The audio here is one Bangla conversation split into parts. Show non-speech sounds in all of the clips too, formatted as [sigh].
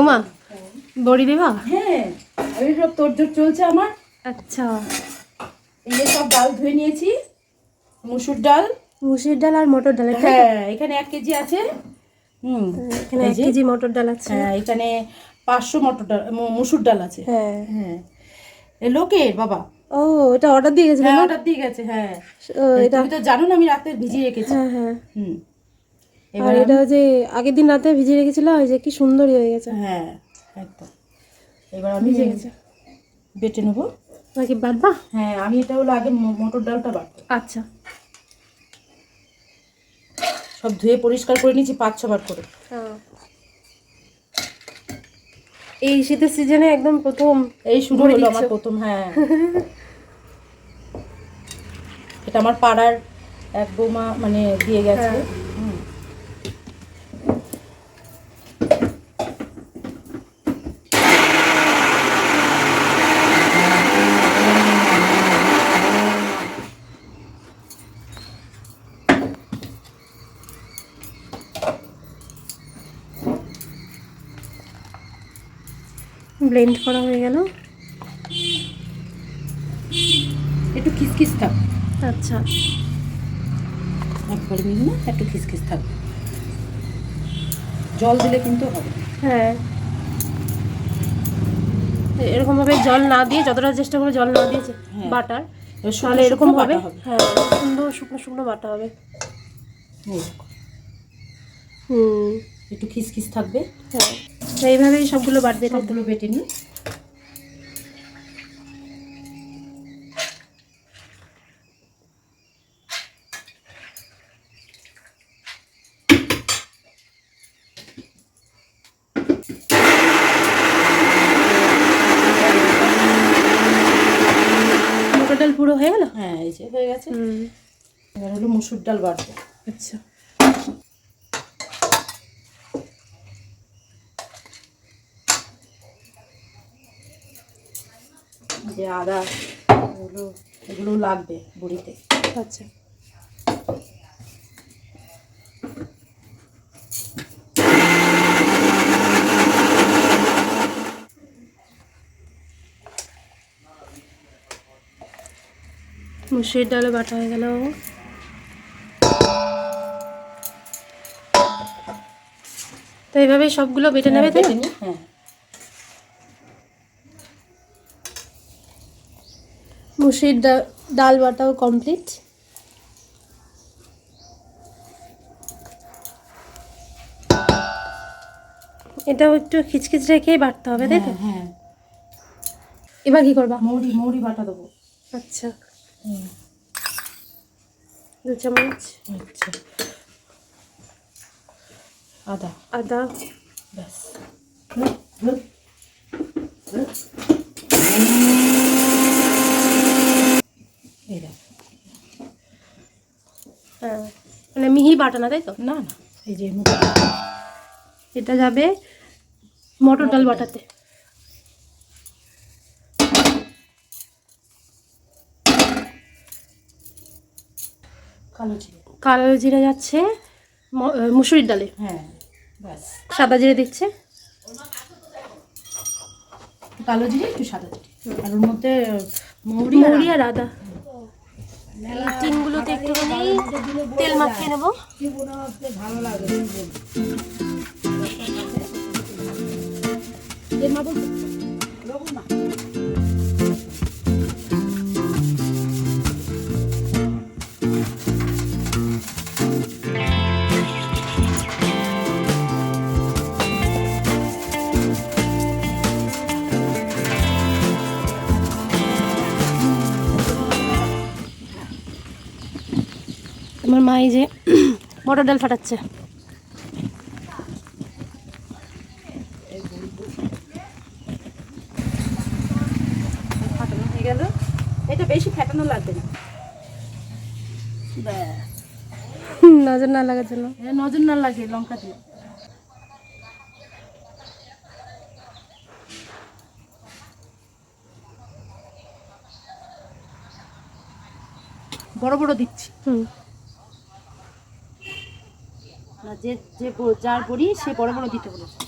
ওমা বড়ি দেবা? হ্যাঁ আমি সব তোরজোর চলছে আমার। আচ্ছা। এই যে সব ডাল ধুয়ে নিয়েছি মুসুর ডাল। মুসুর ডাল আর মটর ডাল হ্যাঁ এখানে এক কেজি আছে। হুম এখানে এই এক কেজি মটর ডাল আছে। হ্যাঁ এখানে পাঁচশো মটর ডাল মুসুর ডাল আছে। হ্যাঁ। হ্যাঁ। লোকের বাবা। ও এটা অর্ডার দিয়ে গেছিল হ্যাঁ অর্ডার দিয়ে গেছে হ্যাঁ। এটা তুমি তো জানো না আমি রাতে ভিজিয়ে রেখেছি। হ্যাঁ হ্যাঁ। হুম। এবার এটা যে আগের দিন রাতে ভিজিয়ে রেখেছিল ওই যে কি সুন্দর হয়ে গেছে। হ্যাঁ একদম। এবার আমি ভিজে বেটে নেব। নাকি বাদবা হ্যাঁ আমি এটা হলো আগে মটর ডালটা বাটবো। আচ্ছা। সব ধুয়ে পরিষ্কার করে নিয়েছি পাঁচ ছবার করে। হ্যাঁ। এই শীতের সিজনে একদম প্রথম এই শুরু হলো আমার প্রথম হ্যাঁ। এটা আমার পাড়ার এক বৌমা মানে দিয়ে গেছে। ব্লেন্ড করা হয়ে গেল। একটু খিসখিস থাক। আচ্ছা। একবার মিহি না একটু খিসখিস থাকবে জল দিলে কিন্তু হবে। হ্যাঁ। এরকম ভাবে জল না দিয়ে যতটা চেষ্টা করে জল না দিয়েছে হ্যাঁ। বাটার তাহলে এরকম হবে। হ্যাঁ সুন্দর শুকনো শুকনো বাটা হবে। হুম। একটু খিসখিস থাকবে। হ্যাঁ। তো এইভাবেই সবগুলো থাকতে সবগুলো বেটে নিই ডাল পুরো হয়ে গেল? হ্যাঁ এই যে হয়ে গেছে। এবার হলো মুসুর ডাল বাটবো। আচ্ছা। যে আদা এগুলো এগুলো লাগবে বুড়িতে। আচ্ছা। মুসুরির ডালে বাটা হয়ে গেল। তো এইভাবে সবগুলো বেটে নেবে তাই হ্যাঁ। মুসুরির ডা- ডাল বাটাও কমপ্লিট এটাও একটু খিচখিচ রেখেই বাটতে হবে তাই তো? হ্যাঁ, হ্যাঁ। এবার কি করবা? মৌরি মৌরি বাটা দেবো। আচ্ছা। দু চামচ। আচ্ছা। আদা। আদা। ব্যাস। হুম, হুম, হুম। এই দেখ। হ্যাঁ মানে মিহি বাটা না তাই তো? না না এই যে এটা যাবে মটর ডাল বাটাতে। কালো জিরে। কালো জিরে যাচ্ছে মুসুরির ডালে। হ্যাঁ ব্যাস। সাদা জিরে দিচ্ছে কালো জিরে একটু সাদা জিরে। আর ওর মধ্যে মৌরি মৌরি আর আদা। এই টিনগুলোতে একটুখানি তেল মাখিয়ে নেব। আমার মা এই যে মটর ডাল ফাটাচ্ছে। গেল। এটা বেশি ফেটানো লাগবে না। নজর না লাগার জন্য। নজর না লাগে লঙ্কা দিয়ে। বড় বড় দিচ্ছি। হুম। যে যে যার পড়ি সে বড় বড় দিতে বলেছে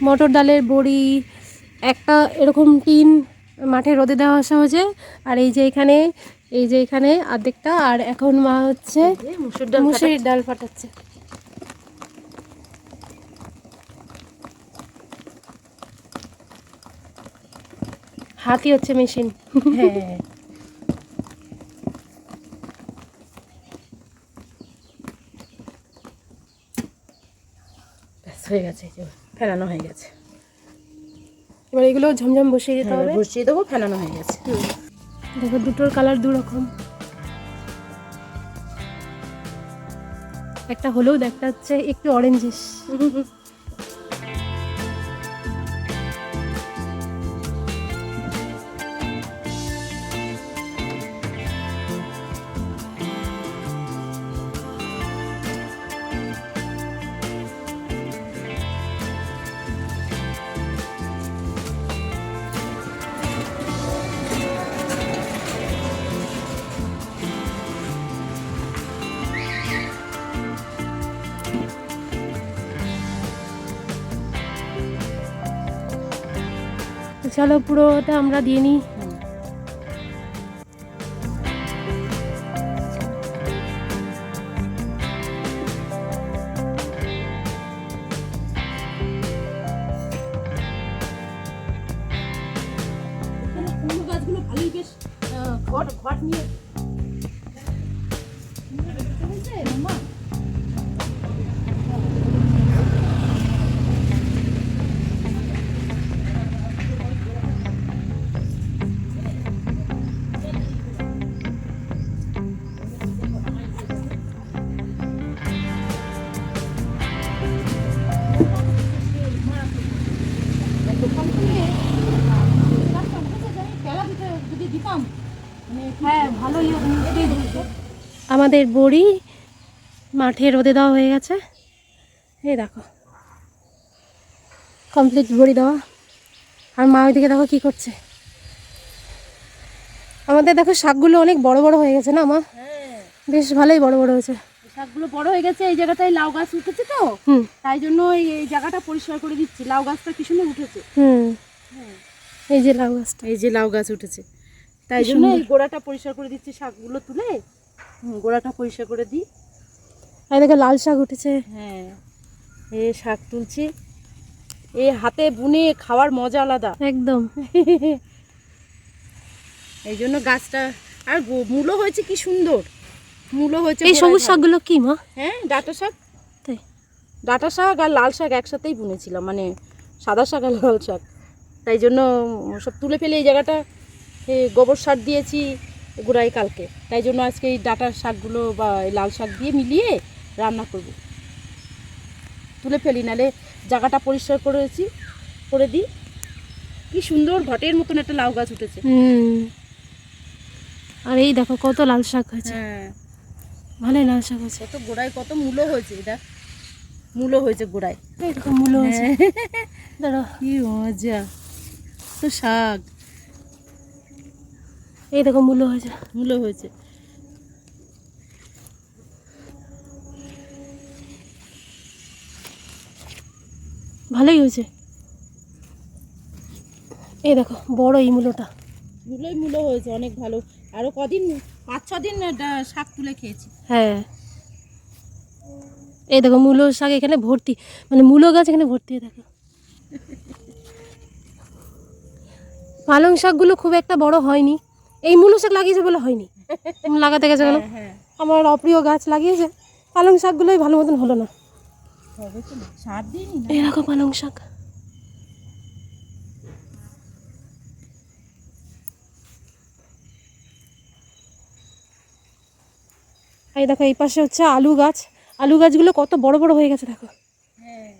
মটর ডালের বড়ি একটা এরকম টিন মাঠে রোদে দেওয়া আসা হয়েছে আর এই যে এখানে এই যে এখানে অর্ধেকটা আর এখন মা হচ্ছে মুসুর ডাল মুসুরির ডাল ফাটাচ্ছে। হাতি হচ্ছে মেশিন। হ্যাঁ। হয়ে গেছে ফেলানো হয়ে গেছে। এবার এগুলো ঝমঝম বসিয়ে দিতে হ্যাঁ, হবে। বসিয়ে দেবো ফেলানো হয়ে গেছে। দেখো দুটোর কালার দু রকম একটা হলুদ একটা হচ্ছে একটু অরেঞ্জিস চলো পুরোটা আমরা দিয়ে নিই। ঘট নিয়ে আমাদের বড়ি মাঠে রোদে দেওয়া হয়ে গেছে। এই দেখো। কমপ্লিট বড়ি দেওয়া। আর মা ওইদিকে দেখো কি করছে। আমাদের দেখো শাকগুলো অনেক বড় বড় হয়ে গেছে না মা? হ্যাঁ। বেশ ভালোই বড় বড় হয়েছে। শাকগুলো বড় হয়ে গেছে এই জায়গাটায় লাউ গাছ উঠেছে তো? তাই জন্য এই জায়গাটা পরিষ্কার করে দিচ্ছি। লাউ গাছটা কি সুন্দর উঠেছে? হুম। এই যে লাউ গাছটা। এই যে লাউ গাছ উঠেছে। তাই জন্য এই গোড়াটা পরিষ্কার করে দিচ্ছি শাকগুলো তুলে। গোড়াটা পরিষ্কার করে দিই। আর দেখো লাল শাক উঠেছে। হ্যাঁ এ শাক তুলছি। এ হাতে বুনে খাওয়ার মজা আলাদা। একদম। [laughs] এই জন্য গাছটা আর মূলো হয়েছে কি সুন্দর। মূলো হয়েছে এই সবুজ শাকগুলো কি মা? হ্যাঁ ডাঁটা শাক। তাই। ডাঁটা শাক আর লাল শাক একসাথেই বুনেছিলাম মানে সাদা শাক আর লাল শাক। তাই জন্য সব তুলে ফেলে এই জায়গাটা। গোবর সার দিয়েছি গোড়ায় কালকে। তাই জন্য আজকে এই ডাঁটা শাকগুলো বা লাল শাক দিয়ে মিলিয়ে রান্না করব। তুলে ফেলি নালে জায়গাটা পরিষ্কার করেছি করে দিই। কি সুন্দর ঘটের মতন একটা লাউ গাছ উঠেছে। হুম। আর এই দেখো কত লাল শাক হয়েছে। হ্যাঁ। ভালোই লাল শাক হয়েছে। কত গোড়ায় কত মূলো হয়েছে এটা। মূলো হয়েছে গোড়ায় এরকম মূল্য হয়েছে। দাঁড়া কি মজা। তো শাক। এই দেখো মূল্য হয়েছে। মূলো হয়েছে। ভালোই হয়েছে। এই দেখো বড় এই মূলোটা মূলোই মূলো হয়েছে অনেক ভালো। আরও কদিন পাঁচ ছ দিন শাক তুলে খেয়েছি। হ্যাঁ। এই দেখো মূলো শাক এখানে ভর্তি। মানে মূলো গাছ এখানে ভর্তি হয়ে দেখো। পালং শাকগুলো খুব একটা বড় হয়নি। এই মূলো শাক লাগিয়েছে বলে হয়নি। লাগাতে গেছে কেন? হ্যাঁ আমার অপ্রিয় গাছ লাগিয়েছে পালং শাকগুলোই ভালো মতন হলো না। দেখো পালং শাক। এই দেখো এই পাশে হচ্ছে আলু গাছ। আলু গাছগুলো কত বড় বড় হয়ে গেছে দেখো। হ্যাঁ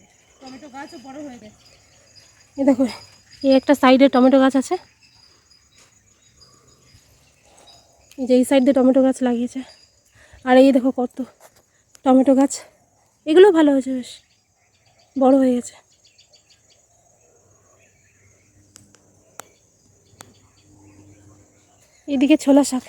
টমেটো গাছও বড় হয়ে গেছে। এই দেখো এই একটা সাইডে টমেটো গাছ আছে। এই যে এই সাইড দিয়ে টমেটো গাছ লাগিয়েছে। আর এই দেখো কত টমেটো গাছ। এগুলো ভালো হয়েছে বেশ। বড় হয়ে গেছে। এদিকে ছোলা শাক।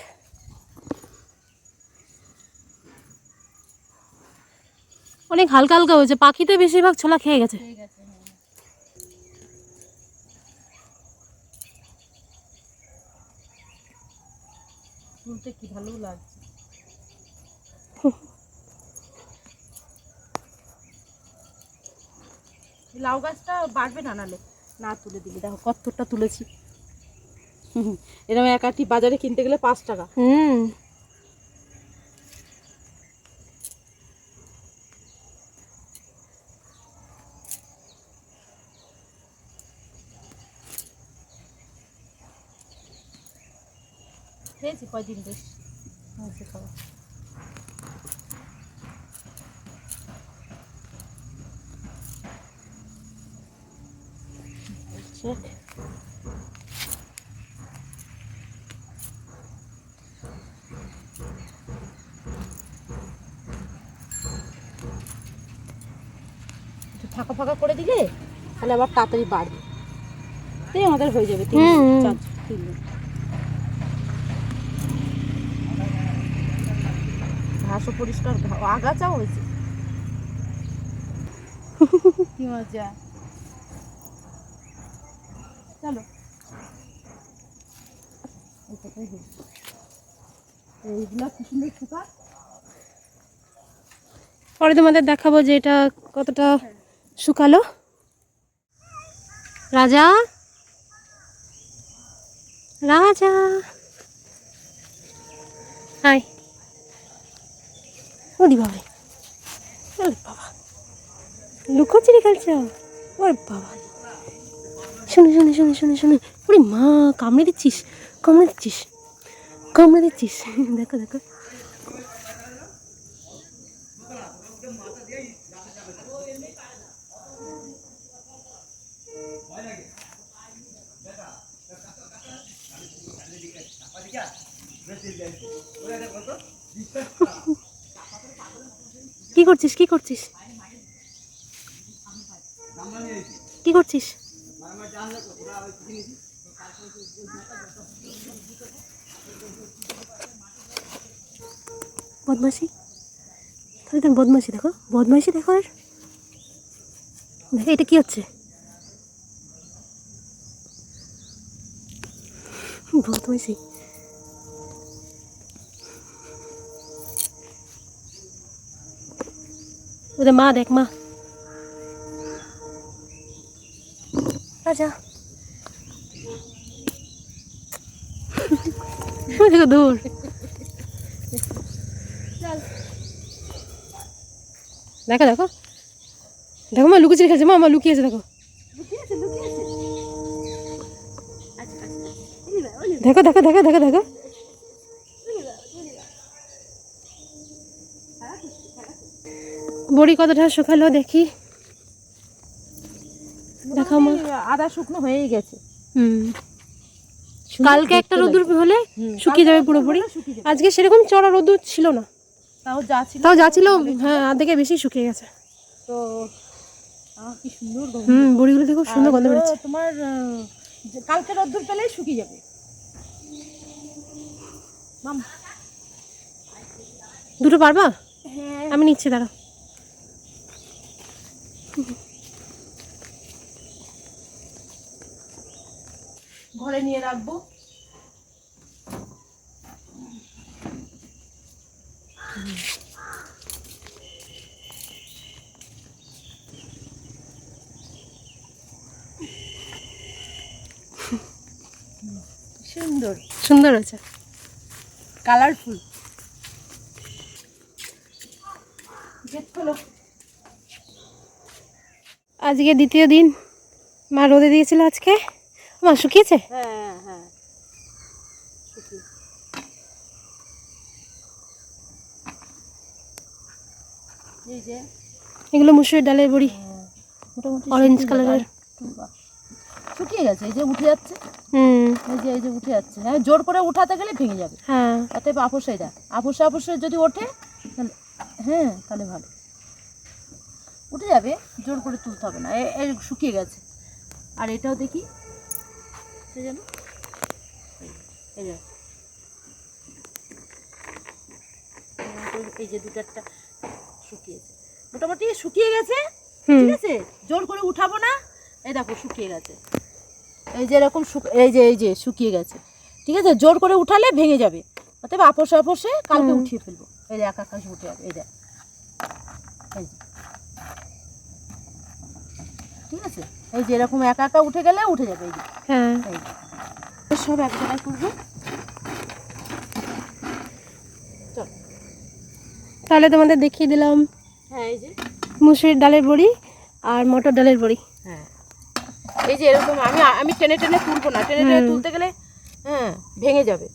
অনেক হালকা হালকা হয়েছে। পাখিতে বেশিরভাগ ছোলা খেয়ে গেছে ঠিক আছে হ্যাঁ তুলতে কি ভালো লাগছে। লাউ গাছটা বাড়বে না নালে? না তুলে দিলে দেখো কতটা তুলেছি। এরকম এক বাজারে কিনতে গেলে পাঁচ টাকা। হুম। খেয়েছি কয়দিন বেশ। হয়েছে খাওয়া। ফাঁকা ফাঁকা করে দিলে তাহলে আবার তাড়াতাড়ি বাড়বে। তাই আমাদের হয়ে যাবে তিন। চার তিন ঘাসও পরিষ্কার আগাছাও হয়েছে। কি মজা। চলো। পরে তোমাদের দেখাবো যে এটা কতটা শুকালো। রাজা? রাজা? হাই। ওরে বাবা। ওরে বাবা। লুকোচুরি খেলছ ওরে বাবা। শুনে শুনে শুনে শুনে শুনে। ওরে মা, কামড়ে দিচ্ছিস কামড়ে দিচ্ছিস কামড়ে দিচ্ছিস। দেখো দেখো। কি করছিস? কি করছিস? কি করছিস? বদমাসি তাহলে তোর বদমাসি দেখো। বদমাসি দেখো আর। দেখো, এটা কি হচ্ছে? বদমাসি ওদের মা দেখ মা। আচ্ছা। দেখো দূর দেখো দেখো। দেখো মা লুকোচুরি খেলছে মা মা লুকিয়েছে দেখো। আচ্ছা আচ্ছা। দেখো দেখো দেখো দেখো দেখো। বড়ি কতটা শুকালো দেখি? দেখাও মা। আদা শুকনো হয়েই গেছে। হুম। কালকে একটা রোদুর হলে শুকিয়ে যাবে পুরোপুরি। আজকে সেরকম চড়া রোদুর ছিল না। তাও যা ছিল তাও যা ছিল হ্যাঁ আর্ধেকে বেশি শুকিয়ে গেছে। তো কি সুন্দর হুম বড়িগুলো দেখো সুন্দর গন্ধ বেরোচ্ছে। তোমার কালকে রোদ্দুর পেলেই শুকিয়ে যাবে। দুটো পারবা? হ্যাঁ। আমি নিচ্ছি দাঁড়া ঘরে নিয়ে রাখব। সুন্দর। সুন্দর আছে কালারফুল খোলো। আজকে দ্বিতীয় দিন। মা রোদে দিয়েছিল আজকে। মা শুকিয়েছে? হ্যাঁ হ্যাঁ। যে। এগুলো মুসুরির ডালের বড়ি। মোটামুটি Orange শুকিয়ে গেছে এই যে উঠে যাচ্ছে। হুম। এই যে এই যে উঠে যাচ্ছে। হ্যাঁ জোর করে উঠাতে গেলে ভেঙে যাবে। হ্যাঁ। অতএব আপোষাই দেয় আপোষে আপোষে যদি ওঠে তাহলে হ্যাঁ তাহলে ভালো। উঠে যাবে জোর করে তুলতে হবে না। এ- এই শুকিয়ে গেছে। আর এটাও দেখি। এই যেন এই- যে। যে দুটারটা শুকিয়েছে। মোটামুটি শুকিয়ে গেছে। ঠিক আছে? জোর করে উঠাবো না। এই দেখো শুকিয়ে গেছে। এই যে এরকম এই যে এই যে শুকিয়ে গেছে। ঠিক আছে? জোর করে উঠালে ভেঙে যাবে। অতএব আপোষে আপোষে কালকে উঠিয়ে ফেলব। এই যে এক আকাশ উঠে যাবে। এই দেখ। এই যে। ঠিক আছে? এই যে এরকম একা একা উঠে গেলে উঠে যাবে এই যে। হ্যাঁ। এই সব এক জায়গায় করব চল। তাহলে তোমাদের দেখিয়ে দিলাম। হ্যাঁ এই যে। মুসুরির ডালের বড়ি আর মটর ডালের বড়ি। হ্যাঁ। এই যে এরকম আমি আমি টেনে টেনে তুলবো না। টেনে টেনে তুলতে গেলে হ্যাঁ ভেঙে যাবে।